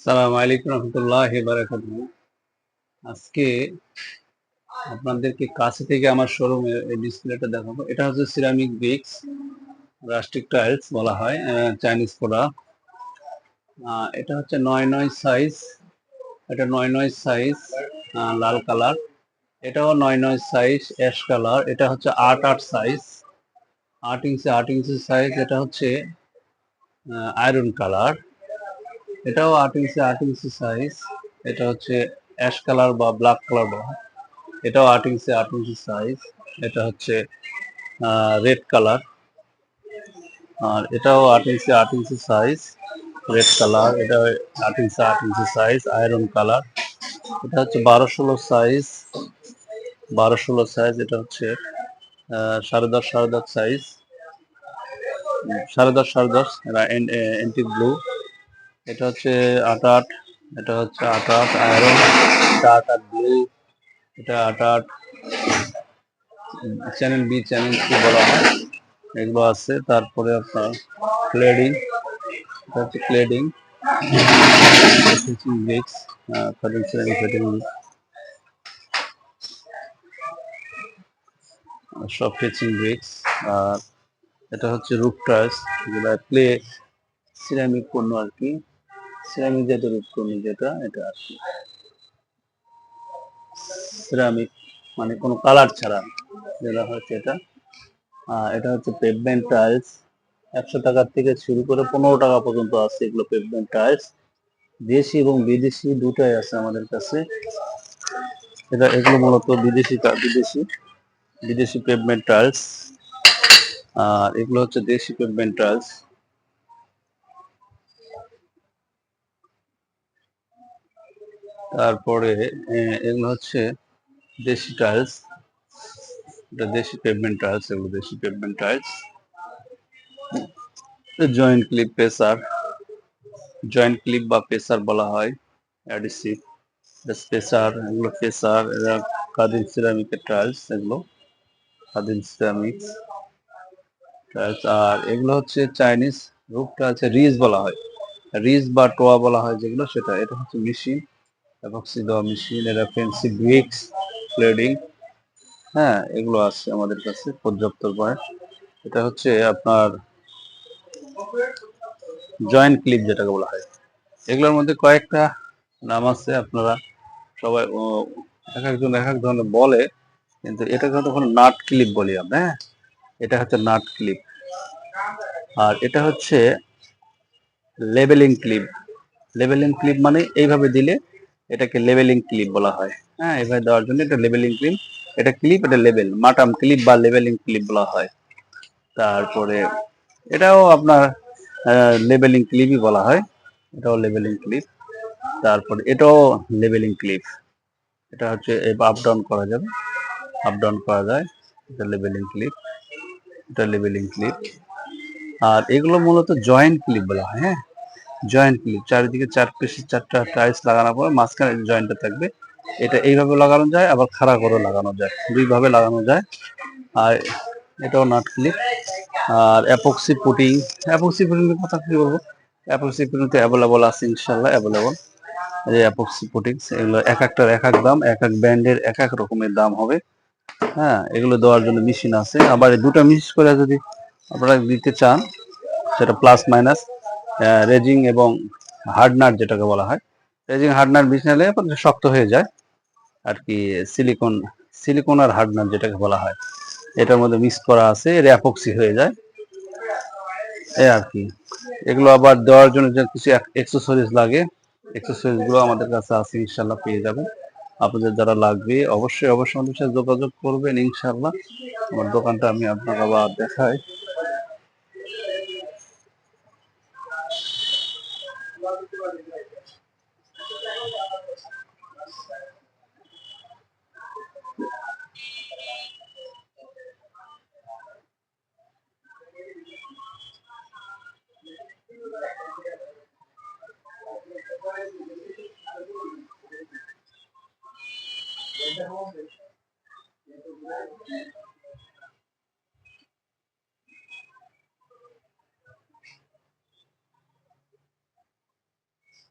সালাম আলাইকুম রহমতুল্লাহ বারাকাত আজকে আপনাদেরকে কাছে থেকে আমার শোরুমে এই ডিসপ্লেটা দেখাবো। এটা হচ্ছে সিরামিক ব্রিক্স রাস্টিক টাইলস বলা হয় চাইনিজ প্রোডাক্ট এটা হচ্ছে নয় নয় সাইজ এটা নয় নয় সাইজ লাল কালার এটাও নয় নয় সাইজ অ্যাশ কালার এটা হচ্ছে আট আট সাইজ আট ইঞ্চি আট ইঞ্চি সাইজ এটা হচ্ছে আয়রন কালার এটাও আট ইঞ্চি সাইজ এটা হচ্ছে অ্যাশ কালার বা ব্ল্যাক কালার হয়। এটাও আট ইঞ্চি সাইজ এটা হচ্ছে রেড কালার আর এটাও আট ইঞ্চি সাইজ রেড কালার এটা আট ইঞ্চি সাইজ আয়রন কালার এটা হচ্ছে বারো ষোলো সাইজ বারো ষোলো সাইজ এটা হচ্ছে সাড়ে দশ সাড়ে দশ সাইজ সাড়ে দশ সাড়ে দশ এন্টি ব্লু এটা হচ্ছে আট আট, এটা হচ্ছে আট আট আয়রন এটা আট আট ব্লু এটা আট আট চ্যানেল বি চ্যানেল সি বলা হয়। এগুলো আছে, তারপরে আপনার ক্লেডিং এটা হচ্ছে ক্লেডিং ফিচিং ব্রিক্স ফিটিং সব ফিচিং ব্রিক্স আর এটা হচ্ছে রুফ টাইলস যেটা প্লে সিরামিক পণ্য আর কি। সিরামিক জাতীয় রূপকর্মী যেটা, এটা আর কি। সিরামিক মানে কোনো কালার ছাড়া যেটা হচ্ছে এটা এটা হচ্ছে পেভমেন্ট টাইলস একশো টাকার থেকে শুরু করে পনেরো টাকা পর্যন্ত আছে এগুলো পেভমেন্ট টাইলস দেশি এবং বিদেশি দুটাই আছে আমাদের কাছে। এটা এগুলো মূলত বিদেশি বিদেশি বিদেশি পেভমেন্ট টাইলস আর এগুলো হচ্ছে দেশি পেভমেন্ট টাইলস তারপরে এগুলো হচ্ছে দেশি টাইলস এটা দেশি পেভমেন্ট টাইলস এগুলো দেশি pavement tiles joint clip spacer joint clip বা পেসার বলা হয় অ্যাডিসিভ পেসার এগুলো পেসার এরা কাদিন সিরামিকের টাইলস এগুলো কাদিন সিরামিক্স টাইলস আর এগুলো হচ্ছে চাইনিজ রূপটা আছে রিজ বলা হয় রিজ বা টোয়া বলা হয় যেগুলো, সেটা, এটা হচ্ছে মেশিন অ্যাপক্সি দেওয়া মেশিন এরা ফেন্সি ব্রিক্স ফ্লেডিং হ্যাঁ এগুলো আছে আমাদের কাছে পর্যাপ্ত পয়। এটা হচ্ছে আপনার জয়েন্ট ক্লিপ যেটাকে বলা হয়। এগুলোর মধ্যে কয়েকটা নাম আছে আপনারা সবাই এক একজন এক এক ধরনের বলে, কিন্তু এটাকে তখন নাট ক্লিপ বলি আমরা হ্যাঁ? এটা হচ্ছে নাট ক্লিপ আর এটা হচ্ছে লেবেলিং ক্লিপ লেবেলিং ক্লিপ মানে এইভাবে দিলে এটাকে লেভেলিং ক্লিপ বলা হয়। হ্যাঁ এভাবে দেওয়ার জন্য এটা লেভেলিং ক্লিপ এটা ক্লিপ এটা লেবেল মাটাম ক্লিপ বা লেভেলিং ক্লিপ বলা হয়। তারপরে এটাও আপনার লেভেলিং ক্লিপই বলা হয়। এটাও লেভেলিং ক্লিপ তারপরে এটাও লেভেলিং ক্লিপ এটা হচ্ছে আপ ডাউন করা যাবে। আপ ডাউন করা যায়। এটা লেভেলিং ক্লিপ এটা লেভেলিং ক্লিপ আর এগুলো মূলত জয়েন্ট ক্লিপ বলা হয় হ্যাঁ। জয়েন্ট ক্লিপ চারিদিকে চার পিসের চারটা টাইলস লাগানোর পর মাঝখানে জয়েন্টটা থাকবে। এটা এইভাবে লাগানো যায়, আবার খাড়া করে লাগানো যায়। দুইভাবে লাগানো যায়। আর এটাও নাট ক্লিপ আর অ্যাপক্সি পুটিং অ্যাপক্সি পুটিংয়ের কথা কি বলব? অ্যাপক্সি পুটিং তো অ্যাভেলেবল আছে ইনশাল্লাহ অ্যাভেলেবল এই অ্যাপক্সি পুটিংস এগুলো এক একটার এক এক দাম, এক এক ব্র্যান্ডের এক এক রকমের দাম হবে। হ্যাঁ এগুলো দেওয়ার জন্য মেশিন আছে। আবার দুটো মিক্স করে যদি আপনারা দিতে চান, সেটা প্লাস মাইনাস রেজিং এবং হার্ডনার যেটাকে বলা হয়। রেজিং হার্ডনার বিছনালে শক্ত হয়ে যায়। আর কি সিলিকন সিলিকন আর হার্ডনার যেটাকে বলা হয়। এটার মধ্যে মিক্স করা আছে, এর অ্যাপক্সি হয়ে যায়। এই আর কি। এগুলো আবার দেওয়ার জন্য যে কিছু এক্সেসরিজ লাগে এক্সেসরিজগুলো আমাদের কাছে আছে ইনশাল্লাহ পেয়ে যাবেন। আপনাদের যারা লাগবে, অবশ্যই অবশ্যই আমাদের সাথে যোগাযোগ করবেন ইনশাল্লাহ আমার দোকানটা আমি আপনাকে আবার দেখাই। Thank you.